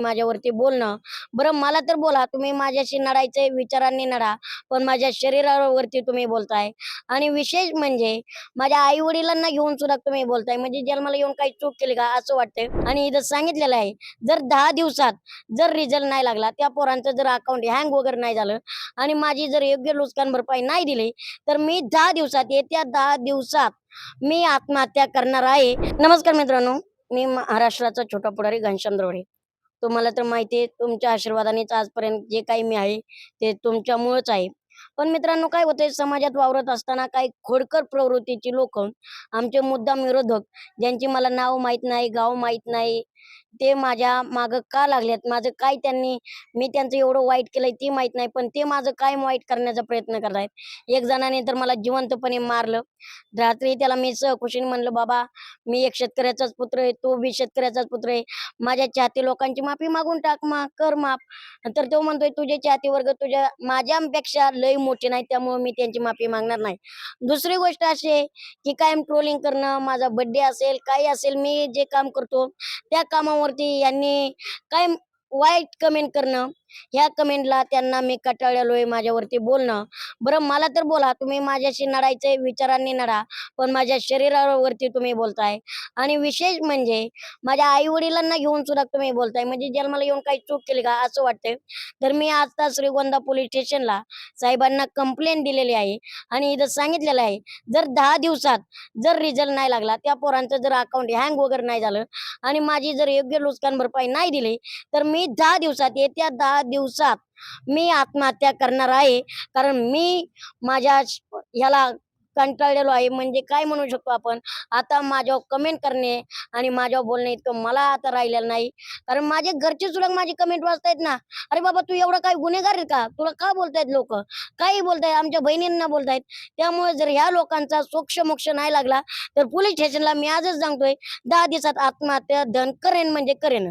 माझ्यावरती बोलणं. बरं मला तर बोला तुम्ही माझ्याशी नडायचे विचारांनी नडा पण माझ्या शरीरावरती तुम्ही बोलताय. आणि विशेष म्हणजे माझ्या आई वडिलांना घेऊन सुद्धा तुम्ही बोलताय. म्हणजे जन्माला येऊन काही चूक केली का असं वाटतंय. आणि इथं सांगितलेलं आहे जर दहा दिवसात जर रिझल्ट नाही लागला त्या पोरांचं जर अकाउंट हँग वगैरे नाही झालं आणि माझी जर योग्य नुकसान भरपाई नाही दिली तर मी दहा दिवसात येत्या दहा दिवसात मी आत्महत्या करणार आहे. नमस्कार मित्रांनो मी महाराष्ट्राचा छोटा पुढारी घनश्याम द्रोडे. तुम्हाला तर माहिती आहे तुमच्या आशीर्वादानेच आजपर्यंत जे काही मी आहे ते तुमच्यामुळेच आहे. पण मित्रांनो काय होतंय समाजात वावरत असताना काही खोडकर प्रवृत्तीची लोक आमचे मुद्दाम विरोधक ज्यांची मला नाव माहीत नाही गाव माहीत नाही ते माझ्या माग का लागलेत? माझं काय त्यांनी मी त्यांचं एवढं वाईट केलंय ते माहीत नाही पण ते माझं काय वाईट करण्याचा प्रयत्न करतायत. एक जणाने तर मला जिवंतपणे मारलं. रात्री त्याला मी सहकुशीने म्हणलं बाबा मी एक शेतकऱ्याचाच पुत्र आहे तो बी शेतकऱ्याचाच पुत्र आहे. माझ्या चाहते लोकांची माफी मागून टाक मा कर माफ. तर तो म्हणतोय तुझे चाहते वर्ग तुझ्या माझ्यापेक्षा लय मोठे नाही त्यामुळे मी त्यांची माफी मागणार नाही. दुसरी गोष्ट अशी आहे की कायम ट्रोलिंग करणं माझा बर्थडे असेल काही असेल मी जे काम करतो त्या कामावरती यांनी काय वाईट कमेंट करणं? ह्या कमेंटला त्यांना मी कटाळलोय माझ्यावरती बोलणं. बरं मला तर बोला तुम्ही माझ्याशी नडायचे विचारांनी नडा पण माझ्या शरीरावरती तुम्ही बोलताय. आणि विशेष म्हणजे माझ्या आई वडिलांना घेऊन सुद्धा तुम्ही बोलताय. म्हणजे जन्माला येऊन काही चूक केली का असं वाटतंय. तर मी आता श्रीगोंदा पोलीस स्टेशनला साहेबांना कंप्लेंट दिलेली आहे. आणि इथं सांगितलेलं आहे जर दहा दिवसात जर रिझल्ट नाही लागला त्या पोरांचं जर अकाउंट हँग वगैरे नाही झालं आणि माझी जर योग्य नुकसान भरपाई नाही दिली तर मी दहा दिवसात येत्या दहा दिवसात मी आत्महत्या करणार आहे. कारण मी माझ्या ह्याला कंटाळलेलो आहे. म्हणजे काय म्हणू शकतो आपण? आता माझ्यावर कमेंट करणे आणि माझ्यावर बोलणे इतकं मला आता राहिलेलं नाही. कारण माझे घरचे सुद्धा माझी कमेंट वाचतायत ना. अरे बाबा तू एवढा काय गुन्हेगार आहे का? तुला का बोलतायत लोक? काही बोलतायत आमच्या बहिणींना बोलतायत. त्यामुळे जर ह्या लोकांचा सोक्ष मोक्ष नाही लागला तर पोलीस स्टेशनला मी आजच सांगतोय दहा दिवसात आत्महत्या धन करेन म्हणजे करेन.